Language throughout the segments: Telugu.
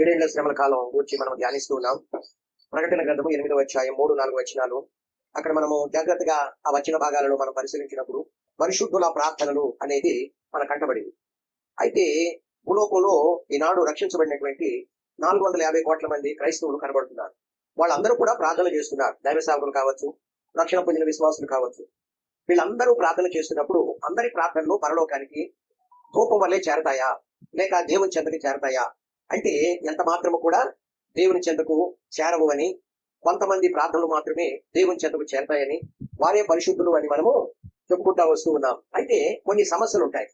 ఏడేళ్ళ శ్రమల కాలం గురించి మనం ధ్యానిస్తూ ఉన్నాం. ప్రకటన గ్రంథము ఎనిమిదవ అధ్యాయం మూడు నాలుగు వచనాలు. అక్కడ మనము జాగ్రత్తగా ఆ వచ్చిన భాగాలను మనం పరిశీలించినప్పుడు పరిశుద్ధుల ప్రార్థనలు అనేది మన కంటబడింది అయితే భూలోకంలో ఈనాడు రక్షించబడినటువంటి నాలుగు వందల యాభై కోట్ల మంది క్రైస్తవులు కనబడుతున్నారు. వాళ్ళందరూ కూడా ప్రార్థన చేస్తున్నారు. దైవ సేవకులు కావచ్చు రక్షణ పొందిన విశ్వాసులు కావచ్చు. వీళ్ళందరూ ప్రార్థన చేస్తున్నప్పుడు అందరి ప్రార్థనలు పరలోకానికి ధూపం వల్లే చేరతాయా? లేక దేవుని చెంతకి చేరతాయా? అంటే ఎంత మాత్రము కూడా దేవుని చెంతకు చేరవు అని కొంతమంది ప్రార్థనలు మాత్రమే దేవుని చెంతకు చేరతాయని వారే పరిశుద్ధులు అని మనము చెప్పుకుంటా వస్తూ ఉన్నాం. అయితే కొన్ని సమస్యలు ఉంటాయి.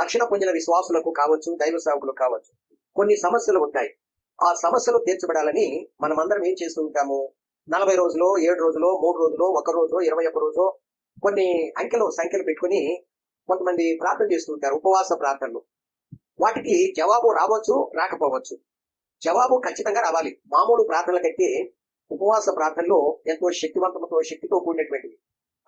రక్షణ పొందిన విశ్వాసులకు కావచ్చు దైవ సేవకులకు కావచ్చు కొన్ని సమస్యలు ఉంటాయి. ఆ సమస్యలు తీర్చబడాలని మనమందరం ఏం చేస్తూ ఉంటాము? నలభై రోజులు ఏడు రోజులు మూడు రోజులు ఒక రోజు ఇరవై ఒక్క రోజు కొన్ని అంకెలు సంఖ్యలు పెట్టుకుని కొంతమంది ప్రార్థన చేస్తూ ఉంటారు. ఉపవాస ప్రార్థనలు. వాటికి జవాబు రావచ్చు రాకపోవచ్చు. జవాబు ఖచ్చితంగా రావాలి. మామూలు ప్రార్థనల కంటే ఉపవాస ప్రార్థనలో ఎంతో శక్తివంతంతో శక్తితో కూడినటువంటివి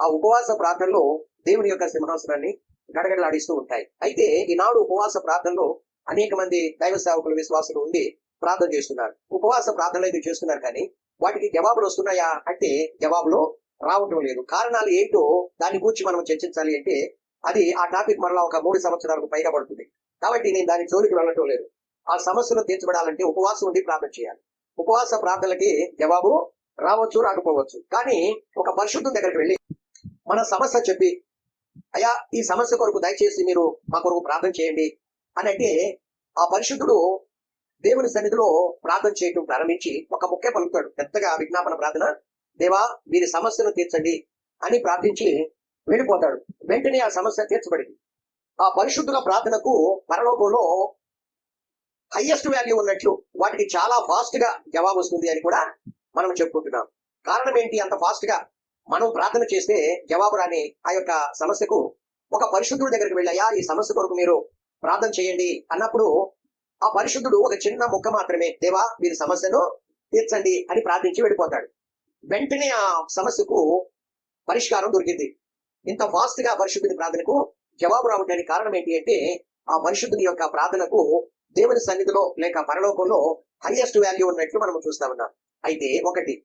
ఆ ఉపవాస ప్రార్థనలో దేవుని యొక్క సింహాసనాన్ని గడగడలాడిస్తూ ఉంటాయి. అయితే ఈనాడు ఉపవాస ప్రార్థనలో అనేక మంది దైవ సేవకులు విశ్వాసులు ఉండి ప్రార్థన చేస్తున్నారు. ఉపవాస ప్రార్థనలు అయితే చేస్తున్నారు కానీ వాటికి జవాబులు వస్తున్నాయా అంటే జవాబులు రావటం లేదు. కారణాలు ఏంటో దాని గురించి మనం చర్చించాలి అంటే అది ఆ టాపిక్ మరలా ఒక మూడు సంవత్సరాలకు పైగా పడుతుంది. కాబట్టి నేను దాని జోలికి వెళ్ళటం లేదు. ఆ సమస్యలు తీర్చబడాలంటే ఉపవాసం ఉండి ప్రార్థన చేయాలి. ఉపవాస ప్రార్థనలకి జవాబు రావచ్చు రాకపోవచ్చు. కానీ ఒక పరిశుద్ధం దగ్గరికి వెళ్ళి మన సమస్య చెప్పి అయ్యా ఈ సమస్య కొరకు దయచేసి మీరు మా కొరకు ప్రార్థన చేయండి అని అంటే ఆ పరిశుద్ధుడు దేవుని సన్నిధిలో ప్రార్థన చేయటం ప్రారంభించి ఒక ముఖ్య పలుకుతాడు. పెద్దగా విజ్ఞాపన ప్రార్థన దేవా వీరి సమస్యను తీర్చండి అని ప్రార్థించి వెళ్ళిపోతాడు వెంటనే ఆ సమస్య తీర్చబడింది. ఆ పరిశుద్ధుల ప్రార్థనకు పరలోకంలో హయ్యెస్ట్ వాల్యూ ఉన్నట్లు వాటికి చాలా ఫాస్ట్గా జవాబు వస్తుంది అని కూడా మనం చెప్పుకుంటున్నాం. కారణం ఏంటి? అంత ఫాస్ట్గా మనం ప్రార్థన చేస్తే జవాబు రాని ఆ యొక్క సమస్యకు ఒక పరిశుద్ధుడి దగ్గరికి వెళ్ళాయా ఈ సమస్య కొరకు మీరు ప్రార్థన చేయండి అన్నప్పుడు ఆ పరిశుద్ధుడు ఒక చిన్న ముక్క మాత్రమే దేవా మీరు సమస్యను తీర్చండి అని ప్రార్థించి వెళ్ళిపోతాడు. వెంటనే ఆ సమస్యకు పరిష్కారం దొరికింది. ఇంత ఫాస్ట్గా పరిశుద్ధుడి ప్రార్థనకు జవాబు రావడానికి కారణం ఏంటి అంటే ఆ పరిశుద్ధుని యొక్క ప్రార్థనకు దేవుని సన్నిధిలో లేక పరలోకంలో హైయెస్ట్ వాల్యూ ఉన్నట్లు మనం చూస్తా ఉన్నాం. అయితే ఒకటి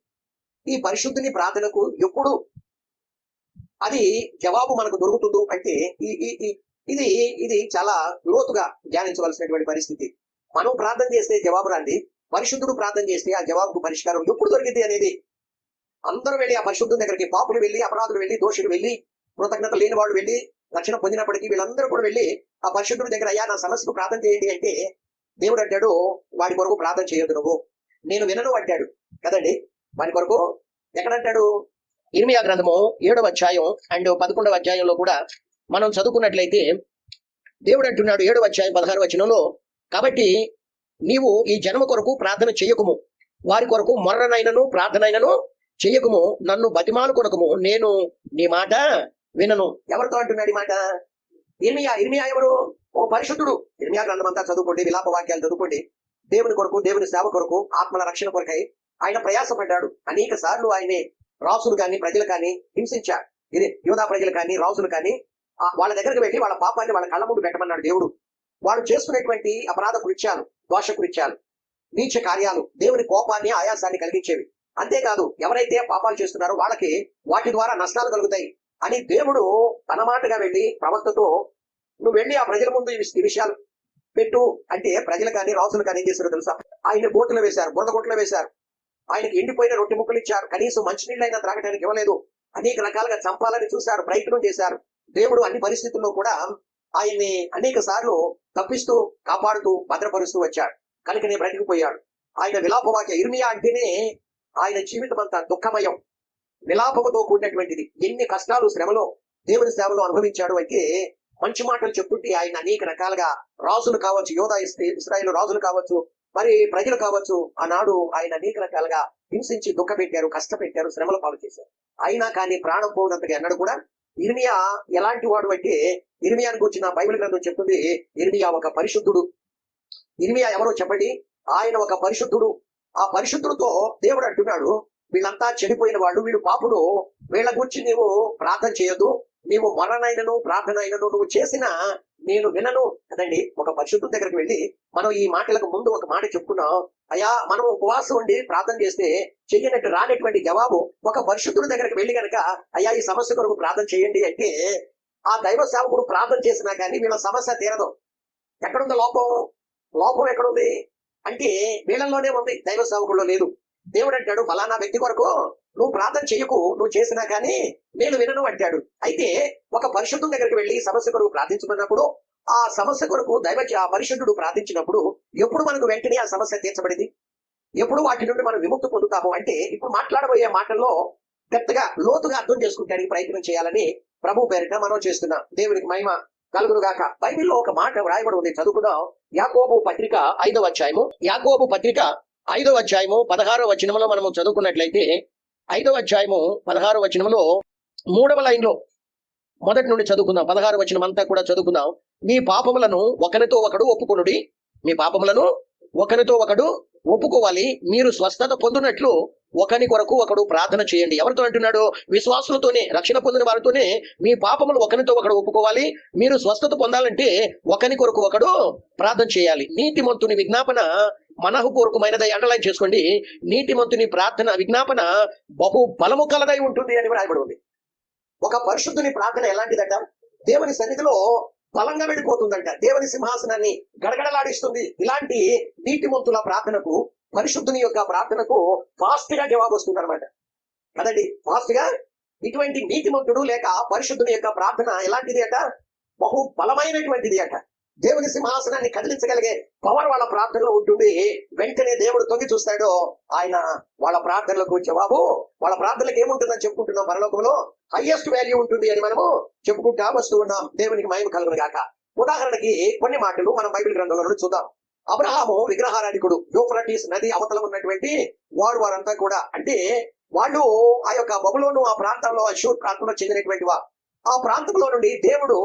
ఈ పరిశుద్ధుని ప్రార్థనకు ఎప్పుడు అది జవాబు మనకు దొరుకుతుందో అంటే ఈ- ఇది ఇది చాలా లోతుగా ధ్యానించవలసినటువంటి పరిస్థితి. మనం ప్రార్థన చేస్తే జవాబు రాంది పరిశుద్ధుడు ప్రార్థన చేస్తే ఆ జవాబుకు పరిష్కారం ఎప్పుడు దొరికింది అనేది. అందరూ వెళ్ళి ఆ పరిశుద్ధుని దగ్గరికి పాపులు వెళ్ళి అపరాధులు వెళ్ళి దోషులు వెళ్ళి కృతజ్ఞత లేని వాళ్ళు వెళ్ళి రక్షణ పొందినప్పటికీ వీళ్ళందరూ కూడా వెళ్ళి ఆ పరిశుద్ధుడి దగ్గర అయ్యా నా సమస్యకు ప్రార్థన చేయండి అంటే దేవుడు అంటాడు వాడి కొరకు ప్రార్థన చేయొద్దు నువ్వు. నేను వినను అంటాడు. కదండి? వాడి కొరకు ఎక్కడంటాడు? ఇర్మియా గ్రంథము ఏడవ అధ్యాయం అండ్ పదకొండవ అధ్యాయంలో కూడా మనం చదువుకున్నట్లయితే దేవుడు అంటున్నాడు ఏడవ అధ్యాయం పదహారు వచనంలో కాబట్టి నీవు ఈ జన్మ కొరకు ప్రార్థన చేయకుము. వారి కొరకు మొర్రనైనను ప్రార్థనైనను చెయ్యకుము నన్ను బతిమాలు కొనకము. నేను నీ మాట వినను. ఎవరితో అంటున్నాడు ఈ మాట? ఇర్మియా ఇర్మియా ఎవరు? ఓ పరిశుద్ధుడు. ఇర్మియా గ్రంథం అంతా చదువుకోండి విలాప వాక్యాలు చదువుకోండి. దేవుని కొరకు దేవుని సేవ కొరకు ఆత్మల రక్షణ కొరకై ఆయన ప్రయాసపడ్డాడు. అనేక సార్లు ఆయన్ని రాసులు కానీ ప్రజలు కానీ హింసించాడు ఇది యోధా ప్రజలు కానీ రాసులు కానీ వాళ్ళ దగ్గరికి వెళ్ళి వాళ్ళ పాపాన్ని వాళ్ళ కళ్ళ ముందు పెట్టమన్నాడు దేవుడు. వాళ్ళు చేసుకునేటువంటి అపరాధ కృత్యాలు దోష కృత్యాలు నీచ కార్యాలు దేవుని కోపాన్ని ఆయాసాన్ని కలిగించేవి. అంతేకాదు ఎవరైతే పాపాలు చేస్తున్నారో వాళ్ళకి వాటి ద్వారా నష్టాలు కలుగుతాయి. అని దేవుడు తన మాటగా వెళ్ళి ప్రవక్తతో నువ్వు వెళ్ళి ఆ ప్రజల ముందు ఈ విషయాలు పెట్టు. అంటే ప్రజలు కానీ రాసులు కానీ ఏం చేశారో తెలుసా? ఆయన బోట్లు వేశారు బురద గోట్లు వేశారు. ఆయనకి ఎండిపోయిన రొట్టె ముక్కలు ఇచ్చారు. కనీసం అయినా త్రాగడానికి ఇవ్వలేదు. అనేక రకాలుగా చంపాలని చూశారు ప్రయత్నం చేశారు. దేవుడు అన్ని పరిస్థితుల్లో కూడా ఆయన్ని అనేక సార్లు తప్పిస్తూ కాపాడుతూ భద్రపరుస్తూ వచ్చాడు. కనుకనే బ్రతికిపోయాడు. ఆయన విలాపవాక్య ఇర్మియా అంటేనే ఆయన జీవితం అంతా దుఃఖమయం. విలాపముతో కూడినటువంటిది. ఎన్ని కష్టాలు శ్రమలో దేవుని సేవలో అనుభవించాడు అయితే మంచి మాటలు చెప్పుంటే ఆయన అనేక రకాలుగా రాజులు కావచ్చు యోధా ఇస్రాయిల్ రాజులు కావచ్చు మరి ప్రజలు కావచ్చు ఆనాడు ఆయన అనేక రకాలుగా హింసించి దుఃఖపెట్టారు కష్టపెట్టారు శ్రమల పాలు చేశారు. అయినా కానీ ప్రాణం పోనంతగా అన్నాడు కూడా ఇర్మియా ఎలాంటి వాడు అంటే ఇర్మియానికి వచ్చిన బైబిల్ గ్రంథం చెప్తుంది ఇర్మియా ఒక పరిశుద్ధుడు. ఇర్మియా ఎవరో చెప్పండి? ఆయన ఒక పరిశుద్ధుడు. ఆ పరిశుద్ధుడితో దేవుడు అంటున్నాడు వీళ్ళంతా చెడిపోయిన వాళ్ళు వీళ్ళు పాపుడు. వీళ్ళ గురించి నీవు ప్రార్థన చేయొద్దు. నీవు మరణైనను ప్రార్థన అయినను నువ్వు చేసిన నేను వినను. కదండి ఒక పరిశుద్ధుని దగ్గరికి వెళ్ళి మనం ఈ మాటలకు ముందు ఒక మాట చెప్పుకున్నాం. అయ్యా మనం ఉపవాసం ఉండి ప్రార్థన చేస్తే చెయ్యనట్టు రానటువంటి జవాబు ఒక పరిశుద్ధుని దగ్గరికి వెళ్ళి కనుక అయ్యా ఈ సమస్య కొరకు ప్రార్థన చేయండి అంటే ఆ దైవ సేవకుడు ప్రార్థన చేసినా కానీ వీళ్ళ సమస్య తీరదు. ఎక్కడుంది లోపం? లోపం ఎక్కడుంది? అంటే వీళ్ళలోనే ఉంది. దైవ సేవకుల్లో లేదు. దేవుడు అంటాడు ఫలానా వ్యక్తి కొరకు నువ్వు ప్రార్థన చేయకు నువ్వు చేసినా కానీ నేను వినను అంటాడు. అయితే ఒక పరిశుద్ధుని దగ్గరికి వెళ్ళి సమస్య కొరకు ప్రార్థించుకున్నప్పుడు ఆ సమస్య కొరకు దైవ ఆ పరిశుద్ధుడు ప్రార్థించినప్పుడు ఎప్పుడు మనకు వెంటనే ఆ సమస్య తీర్చబడింది? ఎప్పుడు వాటి నుండి మనం విముక్తి పొందుతాము? అంటే ఇప్పుడు మాట్లాడబోయే మాటల్లో పెద్దగా లోతుగా అర్థం చేసుకుంటానికి ప్రయత్నం చేయాలని ప్రభు పేరిట మనం చేస్తున్నాం దేవునికి మహిమ కలుగును గాక. బైబిల్లో ఒక మాట వ్రాయబడి ఉంది. చదువుకుందాం. యాకోబు పత్రిక ఐదవ అధ్యాయము. యాకోబు పత్రిక ఐదవ అధ్యాయము పదహారవ వచనంలో మనము చదువుకున్నట్లయితే ఐదవ అధ్యాయము పదహారవ వచనంలో మూడవ లైన్లో మొదటి నుండి చదువుకుందాం. పదహారు వచనం అంతా కూడా చదువుకుందాం. మీ పాపములను ఒకరితో ఒకడు ఒప్పుకొనుడి. మీ పాపములను ఒకరితో ఒకడు ఒప్పుకోవాలి. మీరు స్వస్థత పొందినట్లు ఒకని కొరకు ఒకడు ప్రార్థన చేయండి. ఎవరితో అంటున్నాడు? విశ్వాసులతోనే రక్షణ పొందిన వారితోనే మీ పాపములు ఒకరితో ఒకడు ఒప్పుకోవాలి. మీరు స్వస్థత పొందాలంటే ఒకని కొరకు ఒకడు ప్రార్థన చేయాలి. నీతిమంతుని విజ్ఞాపన మనహపూర్వకమైనదై అండర్లైన్ చేసుకోండి. నీతిమంతుని ప్రార్థన విజ్ఞాపన బహు బలము కలదై ఉంటుంది అని రాయబడి ఉంది. ఒక పరిశుద్ధుని ప్రార్థన ఎలాంటిదట? దేవుని సన్నిధిలో బలంగా వెళ్ళిపోతుందంట. దేవుని సింహాసనాన్ని గడగడలాడిస్తుంది. ఇలాంటి నీతిమంతుల ప్రార్థనకు పరిశుద్ధుని యొక్క ప్రార్థనకు ఫాస్ట్గా జవాబు వస్తుంది అనమాట కదండి? ఫాస్ట్గా ఇటువంటి నీతిమంతుడు లేక పరిశుద్ధుని యొక్క ప్రార్థన ఎలాంటిది అట? బహు బలమైనటువంటిది అట. దేవుని సింహాసనాన్ని కదిలించగలిగే పవర్ వాళ్ళ ప్రార్థనలో ఉంటుంది. వెంటనే దేవుడు తొంగి చూస్తాడు ఆయన వాళ్ళ ప్రార్థనలకు జవాబు. వాళ్ళ ప్రార్థనలకు ఏముంటుందని చెప్పుకుంటున్నాం పరలోకంలో? హైయెస్ట్ వాల్యూ ఉంటుంది అని మనము చెప్పుకుంటా వస్తూ ఉన్నాం. దేవునికి మహిమ కలుగును గాక. ఉదాహరణకి కొన్ని మాటలు మనం బైబిల్ గ్రంథంలో నుండి చూద్దాం. అబ్రహాము విగ్రహారాధికుడు యూఫ్రటీస్ నది అవతల ఉన్నటువంటి వారు వారంతా కూడా అంటే వాళ్ళు ఆ యొక్క బబులోను ఆ ప్రాంతంలో అశూర్ ప్రాంతంలో చెందినటువంటి వారు ఆ ప్రాంతంలో నుండి దేవుడు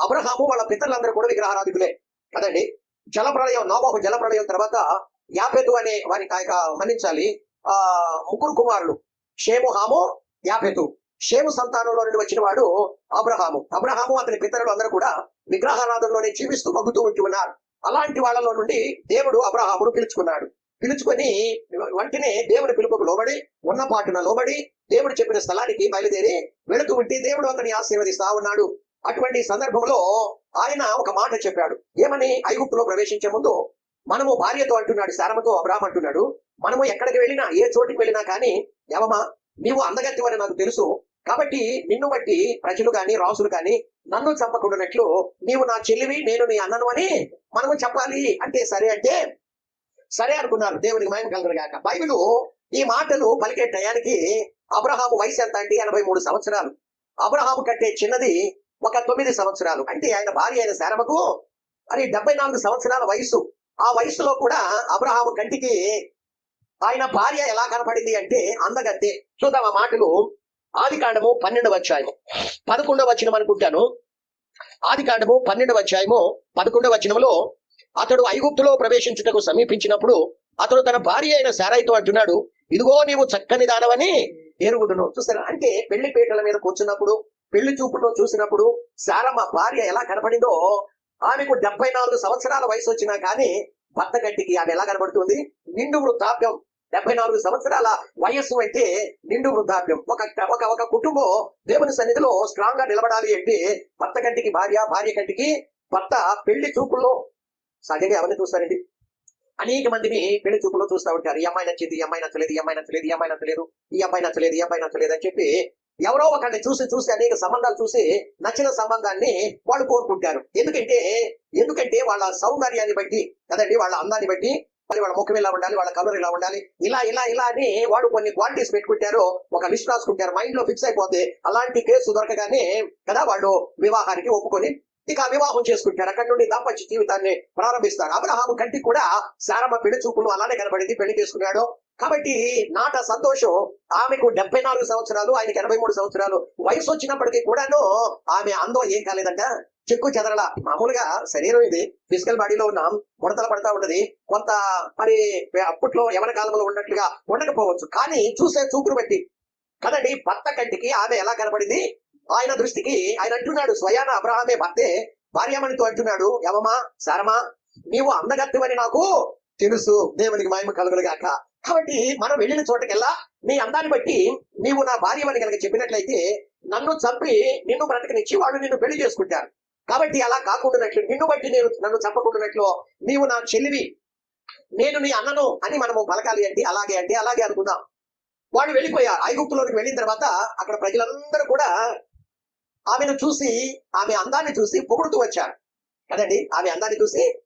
అబ్రహాము వాళ్ళ పితరులందరూ కూడా విగ్రహారాధికులే కదండి? జల ప్రళయం నోబాహు జల ప్రళయం తర్వాత యాపెతు అనే వారి కాయక మన్నించాలి. ఆ ముగ్గురు కుమారులు. షేము హాము యాపెతు. షేము సంతానంలో నుండి వచ్చిన వాడు అబ్రహాము. అబ్రహాము అతని పితరులు అందరూ కూడా విగ్రహారాధనలోనే జీవిస్తూ మగ్గుతూ ఉంటున్నారు అలాంటి వాళ్ళలో నుండి దేవుడు అబ్రహామును పిలుచుకున్నాడు. పిలుచుకొని వెంటనే దేవుని పిలుపుకు లోబడి ఉన్న పాటున లోబడి దేవుడు చెప్పిన స్థలానికి బయలుదేరి వెళుతూ ఉంటే దేవుడు అతని ఆశీర్వదిస్తా ఉన్నాడు. అటువంటి సందర్భంలో ఆయన ఒక మాట చెప్పాడు. ఏమని? ఐగుప్తులో ప్రవేశించే ముందు మనము భార్యతో అంటున్నాడు శారమతో అబ్రాహం అంటున్నాడు. మనము ఎక్కడికి వెళ్ళినా ఏ చోటికి వెళ్ళినా కానీ యవమా నీవు అందగత్తివని నాకు తెలుసు. కాబట్టి నిన్ను బట్టి ప్రజలు కానీ రాసులు కానీ నన్ను చంపకుండానట్లు నీవు నా చెల్లివి నేను నీ అన్నను అని మనము చెప్పాలి. అంటే సరే అంటే సరే అనుకున్నారు దేవునికి మయం కలరు కాక బైబిల్ ఈ మాటలు పలికే టయానికి అబ్రహాము వయసు ఎంత అంటే ఎనభై మూడు సంవత్సరాలు. అబ్రహాము కంటే చిన్నది ఒక తొమ్మిది సంవత్సరాలు. అంటే ఆయన భార్య అయిన శారమకు మరి డెబ్బై నాలుగు సంవత్సరాల వయసు. ఆ వయసులో కూడా అబ్రహాము కంటికి ఆయన భార్య ఎలా కనపడింది అంటే అందగత్తే. చూద్దాం ఆ మాటలు. ఆది కాండము పన్నెండవ అధ్యాయము. పదకొండవ వచ్చినం అనుకుంటాను. ఆది కాండము పన్నెండవ అధ్యాయము పదకొండవ వచనంలో అతడు ఐగుప్తులో ప్రవేశించుటకు సమీపించినప్పుడు అతడు తన భార్య అయిన సారాయితో అంటున్నాడు ఇదిగో నీవు చక్కని దానవని ఎరుగుడును చూస్తారా? అంటే పెళ్ళి పీటల మీద కూర్చున్నప్పుడు పెళ్ళి చూపులో చూసినప్పుడు సారమ్మ భార్య ఎలా కనపడిందో ఆమెకు డెబ్బై నాలుగు సంవత్సరాల వయసు వచ్చినా కానీ భర్త గట్టికి ఆమె ఎలా కనబడుతుంది నిండు వృద్ధాప్యం. డెబ్బై నాలుగు సంవత్సరాల వయస్సు అంటే నిండు వృద్ధాప్యం. ఒక ఒక ఒక కుటుంబం దేవుని సన్నిధిలో స్ట్రాంగ్గా నిలబడాలి అంటే భర్త కంటికి భార్య భార్య కంటికి భర్త పెళ్ళి చూపుల్లో సహజంగా ఎవరిని చూస్తారండి? అనేక మందిని పెళ్ళి చూపులో చూస్తూ ఉంటారు. ఈ అమ్మాయి నచ్చింది ఈ అమ్మాయి నచ్చలేదు ఈ అమ్మాయి నచ్చలేదు ఈ అమ్మాయి నచ్చలేదు ఈ అబ్బాయి నచ్చలేదు ఈ అబ్బాయి నచ్చలేదు అని చెప్పి ఎవరో ఒకరిని చూసి చూసి అనేక సంబంధాలు చూసి నచ్చిన సంబంధాన్ని వాళ్ళు కోరుకుంటారు. ఎందుకంటే ఎందుకంటే వాళ్ళ సౌందర్యాన్ని బట్టి కదండి వాళ్ళ అందాన్ని బట్టి మరి వాళ్ళ ముఖం ఇలా ఉండాలి వాళ్ళ కలర్ ఇలా ఉండాలి ఇలా ఇలా ఇలా అని వాడు కొన్ని క్వాలిటీస్ పెట్టుకుంటారు ఒక లిస్ట్ రాసుకుంటారు మైండ్లో ఫిక్స్ అయిపోతే అలాంటి కేసు దొరకగానే కదా వాళ్ళు వివాహానికి ఒప్పుకొని ఇక వివాహం చేసుకుంటారు. అక్కడి నుండి దాంపత్య జీవితాన్ని ప్రారంభిస్తారు. అబ్రహాము కంటికి కూడా సారమ్మ పెళ్ళి చూపులు అలానే కనబడింది పెళ్ళి చేసుకున్నాడు. కాబట్టి నాట సంతోషం ఆమెకు డెబ్బై నాలుగు సంవత్సరాలు ఆయనకి ఎనభై మూడు సంవత్సరాలు వయసు వచ్చినప్పటికీ కూడాను ఆమె అందం ఏం కాలేదంట. చెక్కు చెదరల. మామూలుగా శరీరం ఇది. ఫిజికల్ బాడీలో ఉన్నాం ముడతలు పడతా ఉంటది. కొంత మరి అప్పట్లో ఎవరి కాలంలో ఉన్నట్లుగా ఉండకపోవచ్చు. కానీ చూసే చూపును బట్టి కదండి భర్త కంటికి ఆమె ఎలా కనబడింది? ఆయన దృష్టికి ఆయన అంటున్నాడు స్వయాన అబ్రహామే భర్తే భార్యమణితో అంటున్నాడు యవమా సారమా నీవు అందగత్తవని నాకు తెలుసు దేవునికి మాయమ కలుగులుగాక కాబట్టి మనం వెళ్ళిన చోటకెల్లా నీ అందాన్ని బట్టి నీవు నా భార్యమని కనుక చెప్పినట్లయితే నన్ను చంపి నిన్ను బ్రతకనిచ్చి వాళ్ళు నిన్ను పెళ్ళి చేసుకుంటారు కాబట్టి అలా కాకుండానట్లు నిన్ను బట్టి నేను నన్ను చంపకుండానట్లు నీవు నా చెల్లివి నేను నీ అన్నను అని మనము పలకాలి అంటే అలాగే అంటే అలాగే అనుకుందాం. వాళ్ళు వెళ్ళిపోయారు ఐగుప్తులోకి వెళ్ళిన తర్వాత అక్కడ ప్రజలందరూ కూడా ఆమెను చూసి ఆమె అందాన్ని చూసి పొగుడుతూ వచ్చారు. కదండి? ఆమె అందాన్ని చూసి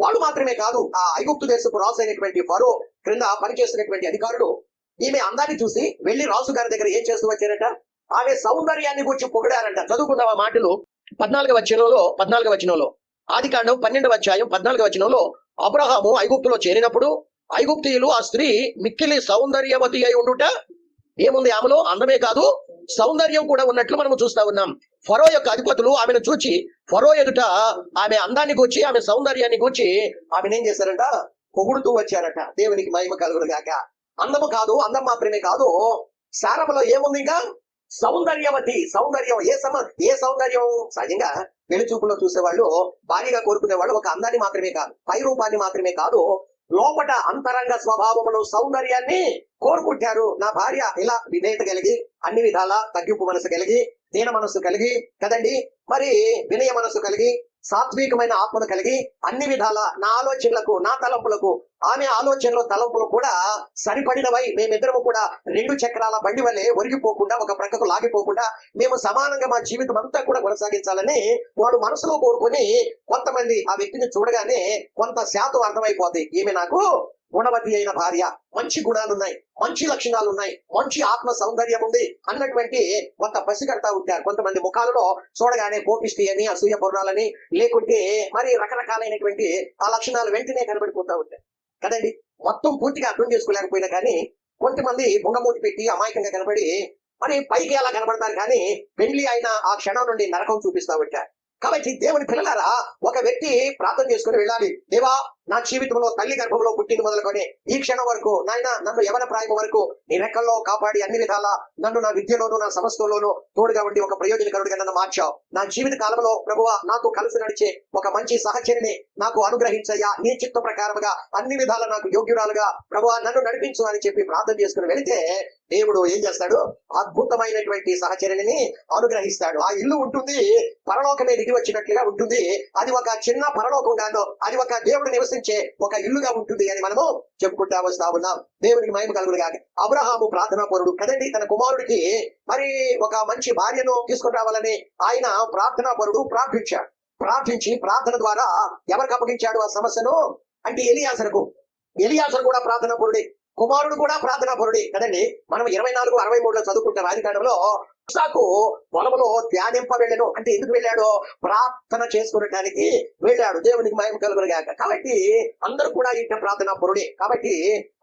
వాళ్ళు మాత్రమే కాదు ఆ ఐగుప్తు దేశపు రాజు అయినటువంటి ఫరో క్రింద పనిచేస్తున్నటువంటి అధికారులు ఈమె అందాన్ని చూసి వెళ్ళి రాజు గారి దగ్గర ఏం చేస్తూ వచ్చారట? ఆమె సౌందర్యాన్ని గురించి పొగిడారంట. చదువుకుందాం ఆ మాటలు. పద్నాలుగు వచనంలో పద్నాలుగు వచనంలో ఆది కాండం పన్నెండు అధ్యాయం పద్నాలుగు వచనంలో అబ్రహాము ఐగుప్తులో చేరినప్పుడు ఐగుప్తీయులు ఆ స్త్రీ మిక్కిలి సౌందర్యవతి అయి ఉండుట. ఏముంది ఆమెలో? అందమే కాదు సౌందర్యం కూడా ఉన్నట్లు మనం చూస్తా ఉన్నాం. ఫరో యొక్క అధిపతులు ఆమెను చూచి ఫరో ఎదుట ఆమె అందాన్ని గూర్చి ఆమె సౌందర్యాన్ని గూర్చి ఆమెను ఏం చేశారంట? పొగుడుతూ వచ్చారట. దేవునికి మహిమ కలుగుడుగాక అందము కాదు అందం మాత్రమే కాదు సారములో ఏముంది ఇంకా? సౌందర్యవతి. సౌందర్యం ఏ సమ ఏ సౌందర్యం? సహజంగా వెలుచూపులో చూసేవాళ్ళు భారీగా కోరుకునే వాళ్ళు ఒక అందాన్ని మాత్రమే కాదు పై రూపాన్ని మాత్రమే కాదు లోపట అంతరంగ స్వభావములు సౌందర్యాన్ని కోరుకుంటారు. నా భార్య ఇలా విధేయత కలిగి అన్ని విధాల తగ్గింపు మనసు కలిగి దీన మనసు కలిగి కదండి? మరి వినయ మనసు కలిగి సాత్వికమైన ఆత్మను కలిగి అన్ని విధాల నా ఆలోచనలకు నా తలంపులకు ఆమె ఆలోచనలు తలంపులు కూడా సరిపడినవై మేమిద్దరము కూడా రెండు చక్రాల బండి వల్లే ఒరిగిపోకుండా ఒక ప్రక్కకు లాగిపోకుండా మేము సమానంగా మా జీవితం అంతా కూడా కొనసాగించాలని వాడు మనసులో కోరుకొని కొంతమంది ఆ వ్యక్తిని చూడగానే కొంత శాతం అర్థమైపోతాయి ఈమె నాకు? గుణవతి అయిన భార్య మంచి గుణాలున్నాయి మంచి లక్షణాలున్నాయి మంచి ఆత్మ సౌందర్యం ఉంది అన్నటువంటి కొంత పసిగడతా ఉంటారు. కొంతమంది ముఖాలలో చూడగానే కోపిష్టి అని అసూయ పొర్రాలని లేకుంటే మరి రకరకాలైనటువంటి ఆ లక్షణాలు వెంటనే కనబడిపోతా ఉంటాయి. కదండి? మొత్తం పూర్తిగా అర్థం చేసుకోలేకపోయినా కానీ కొంతమంది బుంగమూటి పెట్టి అమాయకంగా కనబడి మరి పైకి అలా కనబడతారు కానీ పెళ్ళి అయిన ఆ క్షణం నుండి నరకం చూపిస్తా ఉంటారు. కాబట్టి దేవుని పిల్లలారా ఒక వ్యక్తి ప్రార్థన చేసుకుని వెళ్ళాలి. దేవా నా జీవితంలో తల్లి గర్భంలో పుట్టింది మొదలుకొని ఈ క్షణం వరకు నాయన నన్ను యవన ప్రాయం వరకు నీ రెక్కల్లో కాపాడి అన్ని విధాలా నన్ను నా విద్యలోను నా సమస్యలోను తోడుగా ఉండి ఒక ప్రయోజనకరుడిగా నన్ను మార్చావు. నా జీవిత కాలంలో ప్రభువ నాకు కలిసి నడిచే ఒక మంచి సహచరిని నాకు అనుగ్రహించయ్యా. నీ చిత్త ప్రకారముగా అన్ని విధాల నాకు యోగ్యురాలుగా ప్రభువ నన్ను నడిపించు అని చెప్పి ప్రార్థన చేసుకుని వెళితే దేవుడు ఏం చేస్తాడు? అద్భుతమైనటువంటి సహచరిని అనుగ్రహిస్తాడు. ఆ ఇల్లు ఉంటుంది పరలోకమే దిగి వచ్చినట్లుగా ఉంటుంది. అది ఒక చిన్న పరలోకంగానో అది ఒక దేవుడు నివసించే ఒక ఇల్లుగా ఉంటుంది అని మనము చెప్పుకుంటా వస్తా ఉన్నాం. దేవునికి మహిమ కలుగురు అబ్రహాము ప్రార్థనా పరుడు కదండి తన కుమారుడికి మరి ఒక మంచి భార్యను తీసుకుని రావాలని ఆయన ప్రార్థనా పరుడు ప్రార్థించాడు. ప్రార్థించి ప్రార్థన ద్వారా ఎవరికి అప్పగించాడు ఆ సమస్యను? అంటే ఎలియాసరకు ఎలియాసరు కూడా ప్రార్థనా పరుడే. కుమారుడు కూడా ప్రార్థనా పరుడే. కదండి? మనం ఇరవై నాలుగు అరవై మూడులో చదువుకుంటే ఆదికాండంలో ఇస్సాకు పొలంలో ధ్యానింప వెళ్ళాడు అంటే ఎందుకు వెళ్ళాడు? ప్రార్థన చేసుకునటానికి వెళ్ళాడు. దేవునికి మయం కలుగురుగాక కాబట్టి అందరూ కూడా ఇంట ప్రార్థన పరుడే. కాబట్టి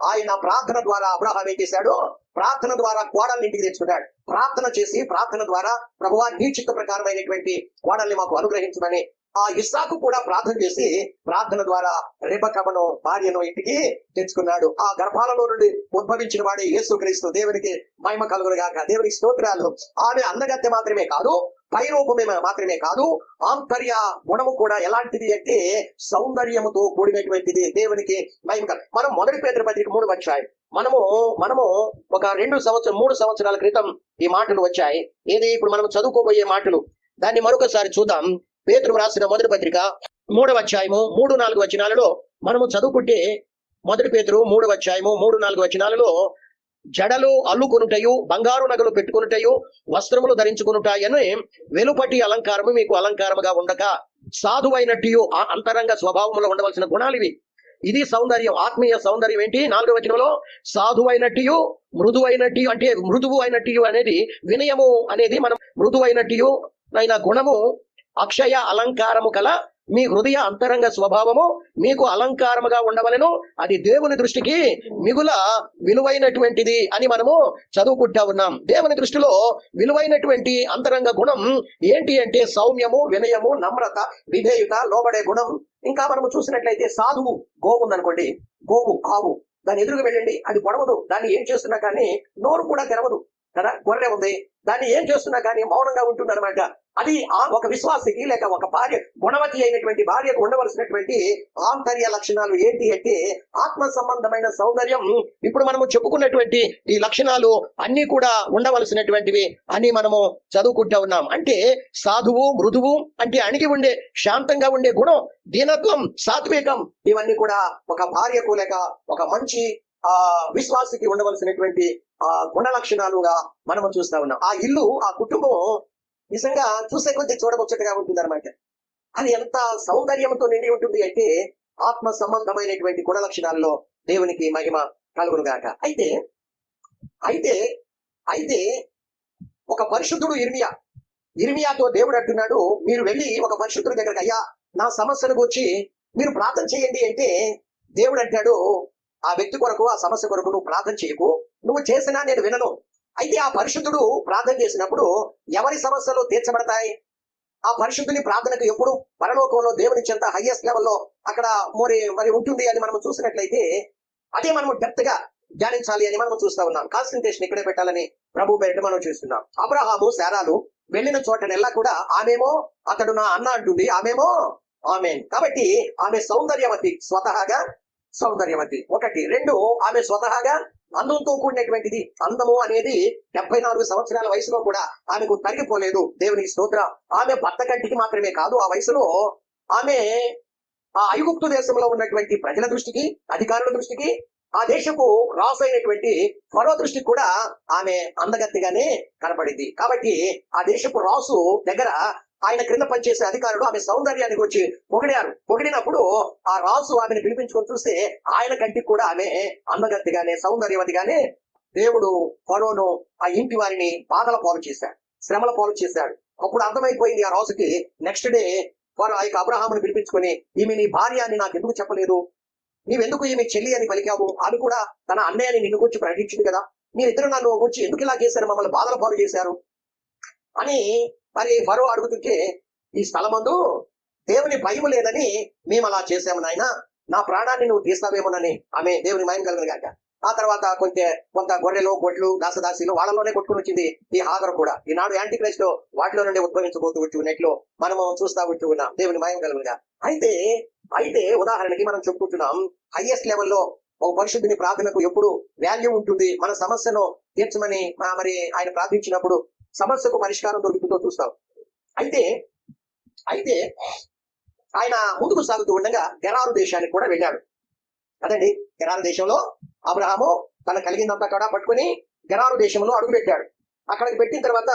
ఆయన ప్రార్థన ద్వారా అబ్రహాం ఏం చేశాడు? ప్రార్థన ద్వారా కోడల్ని ఇంటికి తెచ్చుకున్నాడు. ప్రార్థన చేసి ప్రార్థన ద్వారా ప్రభువా నీ చిత్త ప్రకారమైనటువంటి కోడల్ని మాకు అనుగ్రహించమని ఆ ఇస్సాకు కూడా ప్రార్థన చేసి ప్రార్థన ద్వారా రేపకమను భార్యను ఇంటికి తెచ్చుకున్నాడు. ఆ గర్భాలలో నుండి ఉద్భవించిన వాడే యేసుక్రీస్తు దేవునికి మహిమ కలుగురుగాక దేవునికి స్తోత్రాలు. ఆమె అందగత్తె మాత్రమే కాదు పైరూపమే మాత్రమే కాదు ఆంతర్య గుణము కూడా ఎలాంటిది అంటే సౌందర్యముతో కూడినటువంటిది దేవునికి మహిమ మనం మొదటి పేదరి పత్రిక మూడు వచ్చాయి మనము మనము ఒక రెండు సంవత్సరం మూడు సంవత్సరాల క్రితం ఈ మాటలు వచ్చాయి. ఇది ఇప్పుడు మనం చదువుకోబోయే మాటలు. దాన్ని మరొకసారి చూద్దాం. పేతురు రాసిన మొదటి పత్రిక మూడవ అధ్యాయము మూడు నాలుగు వచనాలలో మనము చదువుకుంటే మొదటి పేతురు మూడవ అధ్యాయము మూడు నాలుగు వచనాలలో జడలు అల్లుకొనుటయు బంగారు నగలు పెట్టుకునుటయు వస్త్రములు ధరించుకునుటాయని వెలుపటి అలంకారము మీకు అలంకారముగా ఉండక సాధువైనట్టు ఆ అంతరంగ స్వభావములో ఉండవలసిన గుణాలు ఇవి. ఇది సౌందర్యం ఆత్మీయ సౌందర్యం ఏంటి? నాలుగవ వచనంలో సాధువైనట్టు మృదువైనట్టు అంటే మృదువు అయినట్టు అనేది వినయము అనేది మనం మృదువైనట్టు అయిన గుణము అక్షయ అలంకారము కల మీ హృదయ అంతరంగ స్వభావము మీకు అలంకారముగా ఉండవలెను. అది దేవుని దృష్టికి మిగుల విలువైనటువంటిది అని మనము చదువుకుంటా ఉన్నాం. దేవుని దృష్టిలో విలువైనటువంటి అంతరంగ గుణం ఏంటి అంటే సౌమ్యము వినయము నమ్రత విధేయుత లోబడే గుణం. ఇంకా మనము చూసినట్లయితే సాధువు గోవు ఉందనుకోండి. గోవు కావు. దాని ఎదురుగా వెళ్ళండి. అది పొడవదు. దాన్ని ఏం చేస్తున్నా కానీ నోరు కూడా తెరవదు. కదా? గొర్రె ఉంది. దాన్ని ఏం చేస్తున్నా కానీ మౌనంగా ఉంటుందన్నమాట. అది ఆ ఒక విశ్వాసికి లేక ఒక భార్య గుణవతి అయినటువంటి భార్యకు ఉండవలసినటువంటి ఆంతర్య లక్షణాలు ఏంటి అంటే ఆత్మ సంబంధమైన సౌందర్యం. ఇప్పుడు మనము చెప్పుకున్నటువంటి ఈ లక్షణాలు అన్ని కూడా ఉండవలసినటువంటివి అని మనము చదువుకుంటా ఉన్నాం. అంటే సాధువు మృదువు అంటే అణిగి ఉండే శాంతంగా ఉండే గుణం దీనత్వం సాత్వికం ఇవన్నీ కూడా ఒక భార్యకు లేక ఒక మంచి ఆ విశ్వాసికి ఉండవలసినటువంటి ఆ గుణ లక్షణాలుగా మనము చూస్తా ఉన్నాం. ఆ ఇల్లు ఆ కుటుంబం నిజంగా చూసే కొద్ది చూడముచ్చటగా ఉంటుంది అనమాట అది ఎంత సౌందర్యంతో నిండి ఉంటుంది అంటే ఆత్మ సంబంధమైనటువంటి గుణ లక్షణాల్లో దేవునికి మహిమ కలుగునుగాక. అయితే అయితే అయితే ఒక పరిశుద్ధుడు ఇర్మియా ఇర్మియాతో దేవుడు అంటున్నాడు మీరు వెళ్ళి ఒక పరిశుద్ధుడి దగ్గరకు అయ్యా నా సమస్యను గురించి మీరు ప్రార్థన చేయండి అంటే దేవుడు అంటాడు ఆ వ్యక్తి కొరకు ఆ సమస్య కొరకు నువ్వు ప్రార్థన చేయకు. నువ్వు చేసినా నేను వినను. అయితే ఆ పరిశుద్ధుడు ప్రార్థన చేసినప్పుడు ఎవరి సమస్యలు తీర్చబడతాయి? ఆ పరిశుద్ధుని ప్రార్థనకు ఎప్పుడు? పరలోకంలో దేవుని చెంత హైయెస్ట్ లెవెల్లో అక్కడ మరి మరి ఉంటుంది అని మనం చూసినట్లయితే అదే మనం డెప్త్గా ధ్యానించాలి అని మనం చూస్తా ఉన్నాం. కాన్సన్ట్రేషన్ ఇక్కడే పెట్టాలని ప్రభు పేరిట మనం చూస్తున్నాం. అబ్రహాము శారాలు వెళ్ళిన చోటనెల్లా కూడా ఆమెమో అతడు నా అన్న అంటుంది ఆమెమో ఆమె కాబట్టి ఆమె సౌందర్యవతి స్వతహాగా సౌందర్యవతి. ఒకటి. రెండు ఆమె స్వతహాగా అందంతో కూడినటువంటిది. అందము అనేది డెబ్బై నాలుగు సంవత్సరాల వయసులో కూడా ఆమెకు తరిగిపోలేదు. దేవునికి స్తోత్ర. ఆమె భర్త కంటికి మాత్రమే కాదు ఆ వయసులో ఆమె ఆ ఐగుప్తు దేశంలో ఉన్నటువంటి ప్రజల దృష్టికి అధికారుల దృష్టికి ఆ దేశపు రాసు అయినటువంటి ఫరో దృష్టికి కూడా ఆమె అందగత్తిగానే కనపడింది. కాబట్టి ఆ దేశపు రాసు దగ్గర ఆయన క్రింద పనిచేసే అధికారులు ఆమె సౌందర్యాన్ని గురించి పొగిడారు పొగిడినప్పుడు ఆ రాజు ఆమెను పిలిపించుకొని చూస్తే ఆయన కంటికి కూడా ఆమె అందగత్తిగానే సౌందర్యవతిగానే దేవుడు ఫరోను ఆ ఇంటి వారిని బాధల పాలు చేశాడు శ్రమల పాలు చేశాడు. అప్పుడు అర్థమైపోయింది ఆ రాజుకి నెక్స్ట్ డే వారు ఆ యొక్క అబ్రహామును పిలిపించుకొని ఈమె నీ భార్య అని నాకు ఎందుకు చెప్పలేదు? నీవెందుకు ఈమె చెల్లి అని పలికావు? అది కూడా తన అన్నయ్యని నిన్ను గురించి ప్రకటించింది కదా. మీరిద్దరు నన్ను గురించి ఎందుకు ఇలా చేశారు? మమ్మల్ని బాధల పాలు చేశారు? అని మరి ఫరో అడుగుతుంటే ఈ స్థలమందు దేవుని భయం లేదని మేము అలా చేసాము నాయన. నా ప్రాణాన్ని నువ్వు తీస్తావేమోనని ఆమె దేవుని మయం కలగలిగాక ఆ తర్వాత కొంత కొంత గొర్రెలు గొడ్లు దాసదాసీలు వాళ్ళలోనే కొట్టుకుని వచ్చింది ఈ హాగరు కూడా. ఈనాడు యాంటీ క్రైస్ట్ వాటిలో నుండి ఉద్భవించబోతూ వచ్చి ఉన్నట్లు మనము చూస్తా వచ్చి ఉన్నాం. దేవుని మయం కలుగుగా అయితే అయితే ఉదాహరణకి మనం చెప్పుకుంటున్నాం హైయెస్ట్ లెవెల్లో ఒక పరిశుద్ధిని ప్రార్థనకు ఎప్పుడు వాల్యూ ఉంటుంది. మన సమస్యను తీర్చమని మా- మరి ఆయన ప్రార్థించినప్పుడు సమస్యకు పరిష్కారం దొరుకుతుందో చూస్తాం. అయితే అయితే ఆయన ముందుకు సాగుతూ ఉండగా గెరారు దేశానికి కూడా వెళ్ళాడు. అదండి గెరారు దేశంలో అబ్రహాము తన కలిగిందంతా కూడా పట్టుకుని గెరారు దేశంలో అడుగుపెట్టాడు. అక్కడికి పెట్టిన తర్వాత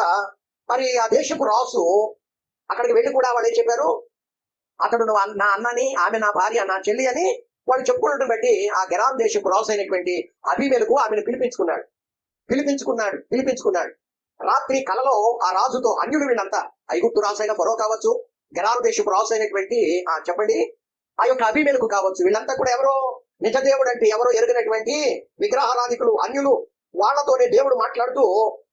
మరి ఆ దేశపు రాసు అక్కడికి వెళ్ళి కూడా వాళ్ళు ఏం చెప్పారు? అతడు నా అన్నని ఆమె నా భార్య నా చెల్లి అని వాళ్ళు చెప్పుకున్నట్టు బట్టి ఆ గెరారు దేశపు రాసు అయినటువంటి అభిమేలకు ఆమెను పిలిపించుకున్నాడు. పిలిపించుకున్నాడు పిలిపించుకున్నాడు. రాత్రి కలలో ఆ రాజుతో అన్యుడు వీళ్ళంతా ఐగుప్తు రాజు అయిన ఫరో కావచ్చు గెరారు దేశపు రాజు అయినటువంటి ఆ చెప్పండి? ఆ యొక్క అభిమేలకు కావచ్చు వీళ్ళంతా కూడా ఎవరో? నిజదేవుడు అంటే ఎవరో ఎరుగినటువంటి విగ్రహారాధికులు అన్యులు. వాళ్ళతోనే దేవుడు మాట్లాడుతూ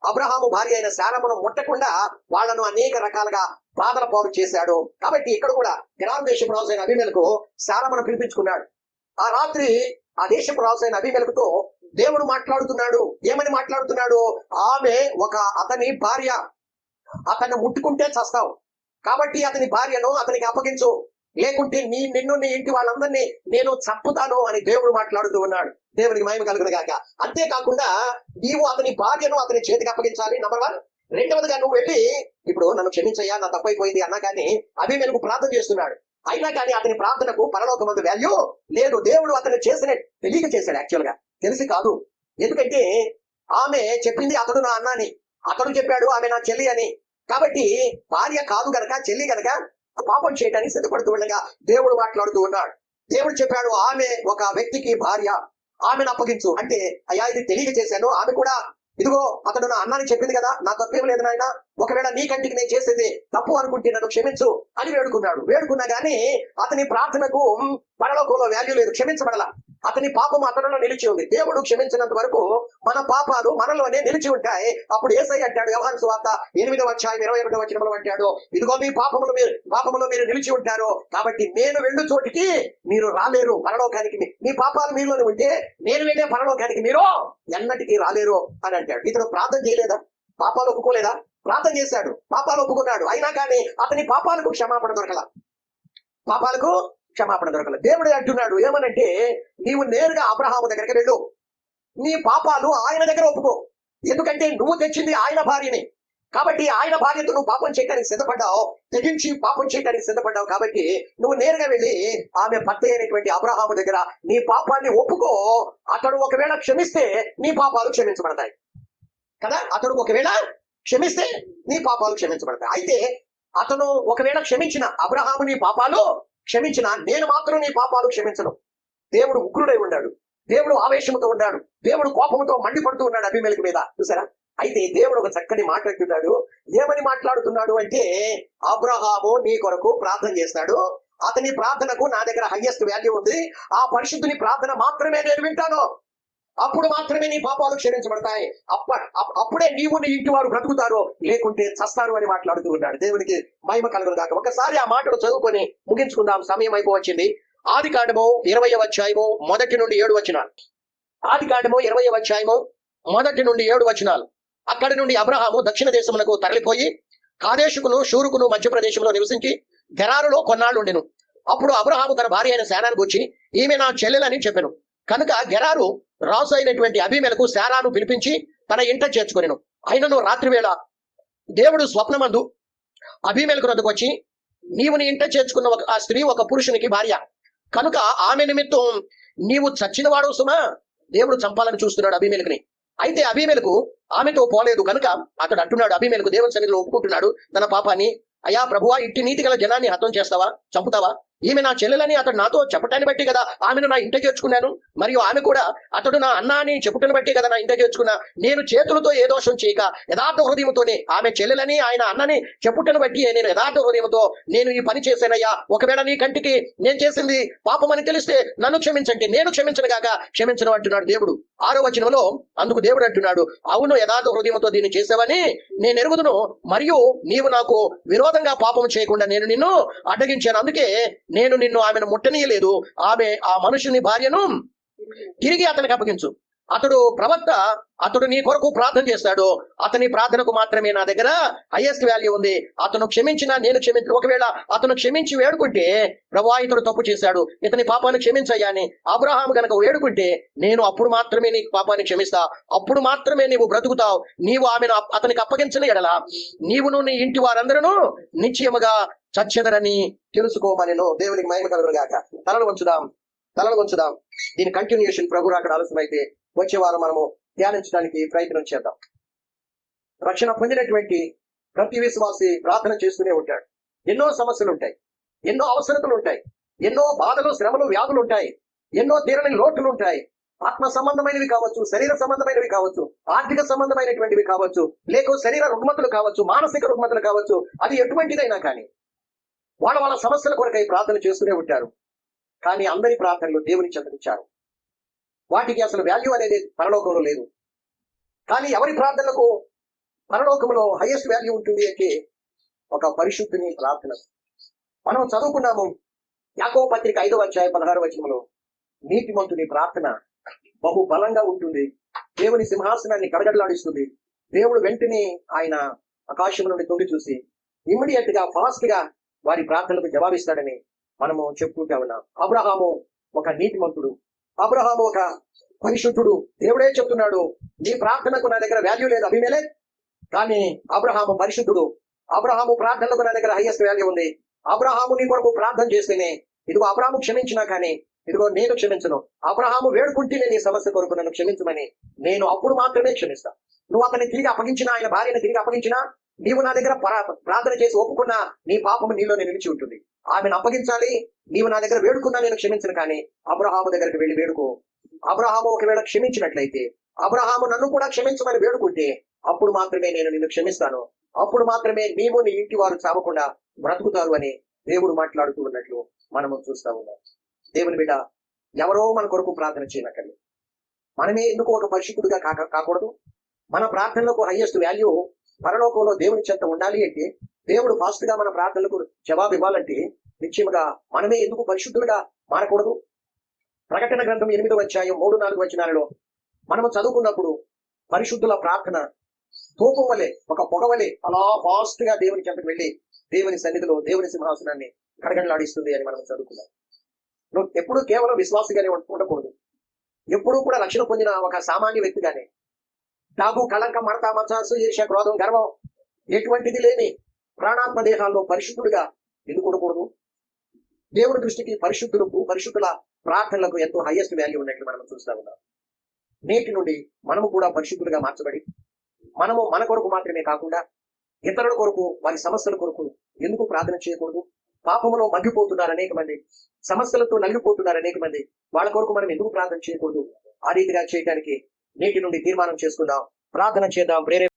అబ్రహాము భార్య అయిన శారమును ముట్టకుండా వాళ్ళను అనేక రకాలుగా బాధల పాలు చేశాడు. కాబట్టి ఇక్కడ కూడా గ్రామ దేశపు రాజు అయిన అభిమేలకు శారమును పిలిపించుకున్నాడు. ఆ రాత్రి ఆ దేశపు రాజు అయిన అభిమేలకుతో దేవుడు మాట్లాడుతున్నాడు. ఏమని మాట్లాడుతున్నాడు? ఆమె ఒక అతని భార్య. అతన్ని ముట్టుకుంటే చస్తావు. కాబట్టి అతని భార్యను అతనికి అప్పగించు. లేకుంటే నీ నిన్ను నీ ఇంటి వాళ్ళందరినీ నేను చంపుతాను అని దేవుడు మాట్లాడుతూ ఉన్నాడు. దేవునికి మహిమ కలుగును గాక. అంతేకాకుండా నీవు అతని భార్యను అతని చేతికి అప్పగించాలి. నంబర్ వన్ రెండవదిగా నువ్వు వెళ్ళి ఇప్పుడు నన్ను క్షమించయ్యా నా తప్పైపోయింది అన్నా కానీ అవి వెనుక ప్రార్థన చేస్తున్నాడు. అయినా కానీ అతని ప్రార్థనకు పరలోకమందు వాల్యూ లేదు. దేవుడు అతను చేసిన తెలియక చేశాడు యాక్చువల్గా. తెలిసి కాదు. ఎందుకంటే ఆమె చెప్పింది అతడు నా అన్నాని. అతడు చెప్పాడు ఆమె నా చెల్లి అని. కాబట్టి భార్య కాదు గనక చెల్లి గనక పాపం చేయడానికి సిద్ధపడుతూ ఉండగా దేవుడు మాట్లాడుతూ ఉన్నాడు. దేవుడు చెప్పాడు ఆమె ఒక వ్యక్తికి భార్య. ఆమెను అప్పగించు. అంటే అయ్యా ఇది తెలియక చేశాను. ఆమె కూడా ఇదిగో అతడు నా అన్నాని చెప్పింది కదా నా తప్పేం లేదు నాయన. ఒకవేళ నీ కంటికి నేను చేసేది తప్పు అనుకుంటే నన్ను క్షమించు అని వేడుకున్నాడు. వేడుకున్నా గానీ అతని ప్రార్థనకు పరలోకంలో వాల్యూ లేదు. క్షమించబడలా. అతని పాపం అతనిలో నిలిచి ఉంది. దేవుడు క్షమించినంత వరకు మన పాపాలు మనలోనే నిలిచి ఉంటాయి. అప్పుడు ఏసై అంటాడు వ్యవహార సువార్త ఎనిమిదవ అధ్యాయం ఇరవై ఒకటో వచ్చిన అంటాడు ఇదిగో మీ పాపములు మీరు పాపములో మీరు నిలిచి ఉంటారు. కాబట్టి నేను వెళ్ళు చోటికి మీరు రాలేరు. పరలోకానికి మీ పాపాలు మీలోనే ఉంటే నేను వెళ్ళే పరలోకానికి మీరు ఎన్నటికీ రాలేరు అని అంటాడు. ఇతను ప్రార్థన చేయలేదా? పాపాలు ఒప్పుకోలేదా? ప్రార్థన చేశాడు. పాపాలు ఒప్పుకున్నాడు. అయినా కానీ అతని పాపాలకు క్షమాపణ దొరకల. పాపాలకు క్షమాపణ దొరకల. దేవుడు అంటున్నాడు ఏమనంటే నీవు నేరుగా అబ్రహాము దగ్గరికి వెళ్ళు. నీ పాపాలు ఆయన దగ్గర ఒప్పుకో. ఎందుకంటే నువ్వు తెచ్చింది ఆయన భార్యని. కాబట్టి ఆయన భార్యతో నువ్వు పాపం చేయడానికి సిద్ధపడ్డావు. తెగించి పాపం చేయడానికి సిద్ధపడ్డావు కాబట్టి నువ్వు నేరుగా వెళ్ళి ఆమె భర్త అయినటువంటి అబ్రహాము దగ్గర నీ పాపాన్ని ఒప్పుకో. అతడు ఒకవేళ క్షమిస్తే నీ పాపాలు క్షమించబడతాయి. కదా? అతడు ఒకవేళ క్షమిస్తే నీ పాపాలు క్షమించబడతాయి. అయితే అతను ఒకవేళ క్షమించిన అబ్రహాము నీ పాపాలు క్షమించిన నేను మాత్రం నీ పాపాలు క్షమించను. దేవుడు ఉగ్రుడై ఉన్నాడు. దేవుడు ఆవేశంతో ఉన్నాడు. దేవుడు కోపంతో మండిపడుతూ ఉన్నాడు అభిమేలకు మీద. చూసారా? అయితే దేవుడు ఒక చక్కని మాట్లాడుతున్నాడు ఏమని మాట్లాడుతున్నాడు అంటే అబ్రహాము నీ కొరకు ప్రార్థన చేస్తాడు. అతని ప్రార్థనకు నా దగ్గర హయ్యెస్ట్ వాల్యూ ఉంది. ఆ పరిశుద్ధుని ప్రార్థన మాత్రమే నేను వింటాను. అప్పుడు మాత్రమే నీ పాపాలు క్షమించబడతాయి అప్ప అప్పుడే నీవు నీ ఇంటి వారు బ్రతుకుతారు లేకుంటే చస్తారు అని మాట్లాడుతూ ఉన్నాడు. దేవునికి మహిమ కలుగును దాకా ఒకసారి ఆ మాటలు చదువుకొని ముగించుకుందాం. సమయం అయిపోవచ్చింది. ఆది కాండము ఇరవై అధ్యాయము మొదటి నుండి ఏడు వచనాలు. ఆది కాండము ఇరవై అధ్యాయము మొదటి నుండి ఏడు వచనాలు. అక్కడి నుండి అబ్రహాము దక్షిణ దేశమునకు తరలిపోయి కాదేశుకును షూరుకును మధ్యప్రదేశంలో నివసించి గెరారులో కొన్నాళ్ళు ఉండెను. అప్పుడు అబ్రహాము తన భార్య అయిన శానానికి వచ్చి ఈమె నా చెల్లెలని చెప్పాను. కనుక గెరారు రాజు అయినటువంటి అభిమేలకు శారాను పిలిపించి తన ఇంట చేర్చుకునేను. అయినను రాత్రి వేళ దేవుడు స్వప్నమందు అభిమేలకు రద్దుకు వచ్చి నీవు నీ ఇంట చేర్చుకున్న ఒక ఆ స్త్రీ ఒక పురుషునికి భార్య. కనుక ఆమె నిమిత్తం నీవు చచ్చినవాడు సుమా. దేవుడు చంపాలని చూస్తున్నాడు అభిమేలకుని అయితే అభిమేలకు ఆమెతో పోలేదు. కనుక అతడు అంటున్నాడు అభిమేలకు దేవుని సన్నిధిలో ఒప్పుకుంటున్నాడు. తన పాపాన్ని అయా ప్రభువా ఇట్టి నీతి గల జనాన్ని హతం చేస్తావా? చంపుతావా? ఈమె నా చెల్లెలని అతడు నాతో చెప్పటాన్ని బట్టి కదా ఆమెను నా ఇంట చేర్చుకున్నాను. మరియు ఆమె కూడా అతడు నా అన్న అని చెప్పుటను బట్టి కదా నా ఇంట చేర్చుకున్నా. నేను చేతులతో ఏ దోషం చేయక యథార్థ హృదయంతోనే ఆమె చెల్లెలని ఆయన అన్నని చెప్పుటను బట్టి నేను యథార్థ హృదయంతో నేను ఈ పని చేశానయ్యా. ఒకవేళ నీ కంటికి నేను చేసింది పాపం అని తెలిస్తే నన్ను క్షమించండి. నేను క్షమించను గాక క్షమించను అంటున్నాడు దేవుడు. ఆరో వచనంలో అందుకు దేవుడు అంటున్నాడు అవును యథార్థ హృదయంతో దీన్ని చేసావని నేను ఎరుగుదును. మరియు నీవు నాకు విరోధంగా పాపం చేయకుండా నేను నిన్ను అడ్డగించాను. అందుకే నేను నిన్ను ఆమెను ముట్టనీయలేదు. ఆమె ఆ మనుషుని భార్యను తిరిగి అతనికి అప్పగించు. అతడు ప్రవక్త అతడు నీ కొరకు ప్రార్థన చేస్తాడు. అతని ప్రార్థనకు మాత్రమే నా దగ్గర హైయెస్ట్ వాల్యూ ఉంది. అతను క్షమించినా నేను క్షమించ ఒకవేళ అతను క్షమించి వేడుకుంటే ప్రభా ఇతడు తప్పు చేశాడు. ఇతని పాపాన్ని క్షమించయ్యా అని అబ్రహాం గనక వేడుకుంటే నేను అప్పుడు మాత్రమే నీ పాపాన్ని క్షమిస్తా. అప్పుడు మాత్రమే నీవు బ్రతుకుతావు. నీవు ఆమెను అప్- అతనికి అప్పగించని ఎడల నీవును నీ ఇంటి వారందరూ నిశ్చయముగా చచ్చెదరని తెలుసుకోమని దేవునికి మహిమ కలుగును గాక తలలు వంచుదాం. తలలు వంచుదాం. దీని కంటిన్యూషన్ ప్రభు అక్కడ ఆలస్యమైతే వచ్చే వారం మనము ధ్యానించడానికి ప్రయత్నం చేద్దాం. రక్షణ పొందినటువంటి ప్రతి విశ్వాసి ప్రార్థన చేస్తూనే ఉంటాడు. ఎన్నో సమస్యలు ఉంటాయి ఎన్నో అవసరతలు ఉంటాయి ఎన్నో బాధలు శ్రమలు వ్యాధులు ఉంటాయి ఎన్నో తీరని లోటులు ఉంటాయి ఆత్మ సంబంధమైనవి కావచ్చు శరీర సంబంధమైనవి కావచ్చు ఆర్థిక సంబంధమైనటువంటివి కావచ్చు లేక శరీర రుగ్మతులు కావచ్చు మానసిక రుగ్మతులు కావచ్చు అది ఎటువంటిదైనా కానీ వాళ్ళ వాళ్ళ సమస్యల కొరకై ప్రార్థన చేస్తూనే ఉంటారు. కానీ అందరి ప్రార్థనలు దేవుని చెందించారు వాటికి అసలు వాల్యూ అనేది పరలోకంలో లేదు. కానీ ఎవరి ప్రార్థనలకు పరలోకంలో హైయెస్ట్ వాల్యూ ఉంటుంది అంటే ఒక పరిశుద్ధిని ప్రార్థన. మనం చదువుకున్నాము యాకో పత్రిక ఐదవ అధ్యాయ పదహారు వచనంలో నీతిమంతుని ప్రార్థన బహు బలంగా ఉంటుంది. దేవుని సింహాసనాన్ని కడగడలాడిస్తుంది. దేవుడు వెంటనే ఆయన ఆకాశం నుండి తొలి చూసి ఇమ్మీడియట్గా ఫాస్ట్గా వారి ప్రార్థనలకు జవాబిస్తాడని మనము చెప్పుకుంటా ఉన్నాం. అబ్రహాము ఒక నీతిమంతుడు. అబ్రహాము ఒక పరిశుద్ధుడు. దేవుడే చెప్తున్నాడు నీ ప్రార్థనకు నా దగ్గర వాల్యూ లేదు అభిమేలే కానీ అబ్రహాము పరిశుద్ధుడు. అబ్రహాము ప్రార్థనలకు నా దగ్గర హైయెస్ట్ వాల్యూ ఉంది. అబ్రహాము నీ కొరకు ప్రార్థన చేస్తేనే ఇదిగో అబ్రహాము క్షమించినా కానీ ఇదిగో నేను క్షమించను. అబ్రహాము వేడుకుంటేనే నీ సమస్య కొరకు నన్ను క్షమించమని నేను అప్పుడు మాత్రమే క్షమిస్తా. నువ్వు అతన్ని తిరిగి అప్పగించినా ఆయన భార్యను తిరిగి అప్పగించినా నీవు నా దగ్గర ప్రార్థన చేసి ఒప్పుకున్నా నీ పాపము నీలోనే నిలిచి ఉంటుంది. ఆమెను అప్పగించాలి నీవు నా దగ్గర వేడుకున్నా నేను క్షమించను కానీ అబ్రహాము దగ్గరికి వెళ్ళి వేడుకో. అబ్రహాము ఒకవేళ క్షమించినట్లయితే అబ్రహాము నన్ను కూడా క్షమించమని వేడుకుంటే అప్పుడు మాత్రమే నేను నిన్ను క్షమిస్తాను. అప్పుడు మాత్రమే నీవు నీ ఇంటి వారు చావకుండా బ్రతుకుతారు అని దేవుడు మాట్లాడుతూ ఉన్నట్లు మనము చూస్తా ఉన్నాం. దేవుని బిడ్డ ఎవరో మన కొరకు ప్రార్థన చేయనక్కర్లేదు. మనమే ఎందుకు ఒక పరిశుద్ధుడిగా కాక కాకూడదు? మన ప్రార్థనలకు హైయెస్ట్ వాల్యూ పరలోకంలో దేవుని చెంత ఉండాలి అంటే దేవుడు ఫాస్ట్గా మన ప్రార్థనలకు జవాబు ఇవ్వాలంటే నిశ్చయముగా మనమే ఎందుకు పరిశుద్ధులుగా మారకూడదు? ప్రకటన గ్రంథం ఎనిమిదవ అధ్యాయం మూడు నాలుగు వచనాలలో మనము చదువుకున్నప్పుడు పరిశుద్ధుల ప్రార్థన ధూపం వలె ఒక పొగ వలె అలా ఫాస్ట్గా దేవుని చెంతకు వెళ్ళి దేవుని సన్నిధిలో దేవుని సింహాసనాన్ని గడగడలాడిస్తుంది అని మనం చదువుకున్నాం. నువ్వు ఎప్పుడు కేవలం విశ్వాసగానే ఉండకూడదు. ఎప్పుడూ కూడా రక్షణ పొందిన ఒక సామాన్య వ్యక్తిగానే డాబు కళంక మడత మచాసు ఈర్ష క్రోధం గర్వం ఎటువంటిది లేని ప్రాణాత్మ దేహాల్లో పరిశుద్ధుడిగా ఎందుకు ఉండకూడదు? దేవుడి దృష్టికి పరిశుద్ధులకు పరిశుద్ధుల ప్రార్థనలకు ఎంతో హైయెస్ట్ వాల్యూ ఉన్నట్లు మనం చూస్తా ఉన్నాం. నేటి నుండి మనము కూడా పరిశుద్ధులుగా మార్చబడి మనము మన కొరకు మాత్రమే కాకుండా ఇతరుల కొరకు వారి సమస్యల కొరకు ఎందుకు ప్రార్థన చేయకూడదు? పాపములో మగ్గిపోతున్నారు అనేక మంది సమస్యలతో నలిగిపోతున్నారు అనేక మంది వాళ్ళ కొరకు మనం ఎందుకు ప్రార్థన చేయకూడదు? ఆ రీతిగా చేయడానికి నేటి నుండి తీర్మానం చేసుకుందాం. ప్రార్థన చేద్దాం. ప్రేరే